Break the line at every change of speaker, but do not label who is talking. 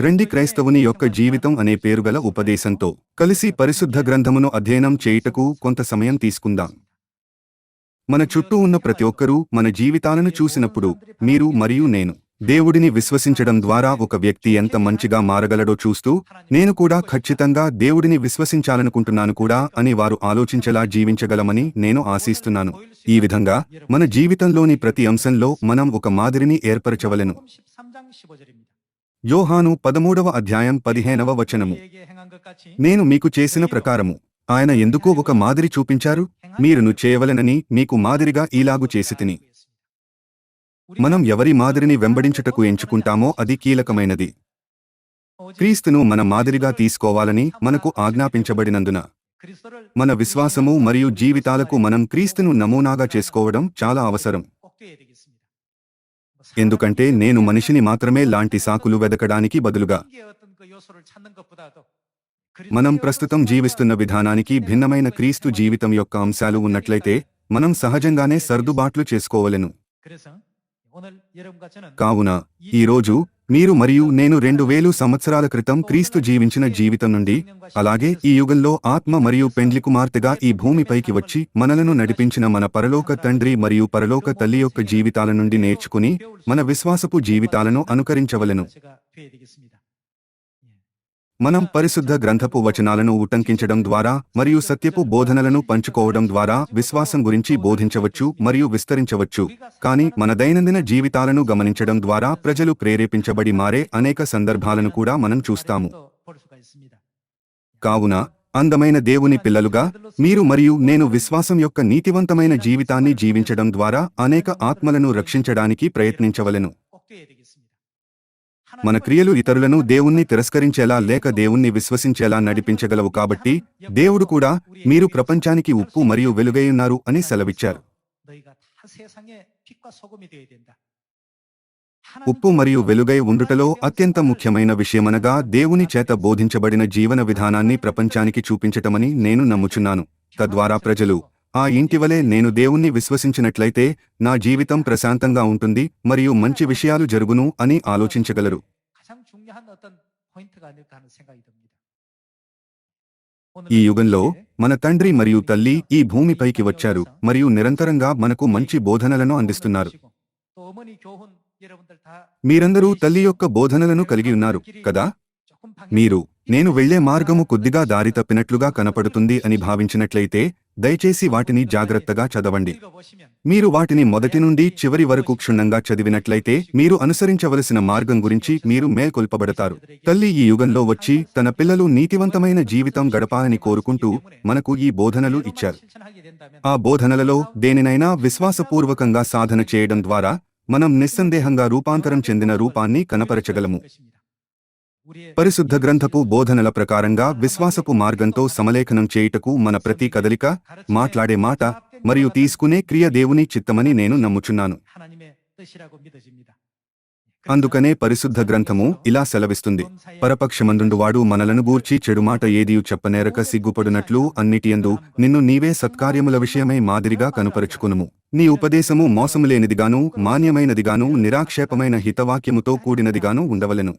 రెండి క్రైస్తవుని యొక్క జీవితం అనే పేరుగల ఉపదేశంతో కలిసి పరిశుద్ధ గ్రంథమును అధ్యయనం చేయుటకు కొంత సమయం తీసుకుందాం. మన చుట్టూ ఉన్న ప్రతి ఒక్కరూ మన జీవితాలను చూసినప్పుడు మీరు మరియు నేను దేవుడిని విశ్వసించడం ద్వారా ఒక వ్యక్తి ఎంత మంచిగా మారగలడో చూస్తూ నేను కూడా ఖచ్చితంగా దేవుడిని విశ్వసించాలనుకుంటున్నాను కూడా అని వారు ఆలోచించేలా జీవించగలమని నేను ఆశిస్తున్నాను. ఈ విధంగా మన జీవితంలోని ప్రతి అంశంలో మనం ఒక మాదిరిని ఏర్పరచవలను. యోహాను పదమూడవ అధ్యాయం పదిహేనవ వచనము. నేను మీకు చేసిన ప్రకారము ఆయన ఎందుకు ఒక మాదిరి చూపించారు మీరును చేయవలెనని మీకు మాదిరిగా ఈలాగు చేసి తిని మనం ఎవరి మాదిరిని వెంబడించుటకు ఎంచుకుంటామో అది కీలకమైనది. క్రీస్తును మన మాదిరిగా తీసుకోవాలని మనకు ఆజ్ఞాపించబడినందున మన విశ్వాసము మరియు జీవితాలకు మనం క్రీస్తును నమూనాగా చేసుకోవడం చాలా అవసరం. ఎందుకంటే నేను మనిషిని మాత్రమే లాంటి సాకులు వెదకడానికి బదులుగా మనం ప్రస్తుతం జీవిస్తున్న విధానానికి భిన్నమైన క్రీస్తు జీవితం యొక్క అంశాలు ఉన్నట్లయితే మనం సహజంగానే సర్దుబాట్లు చేసుకోవలను. కావున ఈరోజు మీరు మరియు నేను రెండు వేలు సంవత్సరాల క్రితం క్రీస్తు జీవించిన జీవితం నుండి అలాగే ఈ యుగంలో ఆత్మ మరియు పెండ్లి కుమార్తెగా ఈ భూమిపైకి వచ్చి మనలను నడిపించిన మన పరలోక తండ్రి మరియు పరలోక తల్లి యొక్క జీవితాల నుండి నేర్చుకుని మన విశ్వాసపు జీవితాలను అనుకరించవలెను. మనం పరిశుద్ధ గ్రంథపు వచనాలను ఉటంకించడం ద్వారా మరియు సత్యపు బోధనలను పంచుకోవడం ద్వారా విశ్వాసం గురించి బోధించవచ్చు మరియు విస్తరించవచ్చు. కానీ మన దైనందిన జీవితాలను గమనించడం ద్వారా ప్రజలు ప్రేరేపించబడి మారే అనేక సందర్భాలను కూడా మనం చూస్తాము. కావున అందమైన దేవుని పిల్లలుగా మీరు మరియు నేను విశ్వాసం యొక్క నీతివంతమైన జీవితాన్ని జీవించడం ద్వారా అనేక ఆత్మలను రక్షించడానికి ప్రయత్నించవలను. మన క్రియలు ఇతరులను దేవుణ్ణి తిరస్కరించేలా లేక దేవుణ్ణి విశ్వసించేలా నడిపించగలవు కాబట్టి దేవుడు కూడా మీరు ప్రపంచానికి ఉప్పు మరియు వెలుగైయున్నారు అని సెలవిచ్చారు. ఉప్పు మరియు వెలుగై ఉండుటలో అత్యంత ముఖ్యమైన విషయమనగా దేవుని చేత బోధించబడిన జీవన విధానాన్ని ప్రపంచానికి చూపించటమని నేను నమ్ముచున్నాను. తద్వారా ప్రజలు ఆ ఇంటివలే నేను దేవుణ్ణి విశ్వసించినట్లయితే నా జీవితం ప్రశాంతంగా ఉంటుంది మరియు మంచి విషయాలు జరుగును అని ఆలోచించగలరు. ఈ యుగంలో మన తండ్రి మరియు తల్లి ఈ భూమిపైకి వచ్చారు మరియు నిరంతరంగా మనకు మంచి బోధనలను అందిస్తున్నారు. మీరందరూ తల్లి యొక్క బోధనలను కలిగి ఉన్నారు కదా? మీరు నేను వెళ్ళే మార్గము కొద్దిగా దారి తప్పినట్లుగా కనపడుతుంది అని భావించినట్లయితే దయచేసి వాటిని జాగ్రత్తగా చదవండి. మీరు వాటిని మొదటి నుండి చివరి వరకు క్షుణ్ణంగా చదివినట్లయితే మీరు అనుసరించవలసిన మార్గం గురించి మీరు మేల్కొల్పబడతారు. తల్లి ఈ యుగంలో వచ్చి తన పిల్లలు నీతివంతమైన జీవితం గడపాలని కోరుకుంటూ మనకు ఈ బోధనలు ఇచ్చారు. ఆ బోధనలలో దేనినైనా విశ్వాసపూర్వకంగా సాధన చేయడం ద్వారా మనం నిస్సందేహంగా రూపాంతరం చెందిన రూపాన్ని కనపరచగలము. పరిశుద్ధ గ్రంథపు బోధనల ప్రకారంగా విశ్వాసపు మార్గంతో సమలేఖనం చేయుటకు మన ప్రతి కదలిక మాట్లాడే మాట మరియు తీసుకునే క్రియ దేవుని చిత్తమని నేను నమ్ముచున్నాను. అందుకనే పరిశుద్ధ గ్రంథము ఇలా సెలవిస్తుంది. పరపక్షమందుండువాడు మనలను గూర్చి చెడుమాట ఏదియు చెప్పనేరక సిగ్గుపడినట్లు అన్నిటియందు నిన్ను నీవే సత్కార్యముల విషయమై మాదిరిగా కనుపరుచుకునుము. నీ ఉపదేశము మోసములేనిదిగాను మాన్యమైనదిగాను నిరాక్షేపమైన హితవాక్యముతో కూడినదిగాను ఉండవలెను.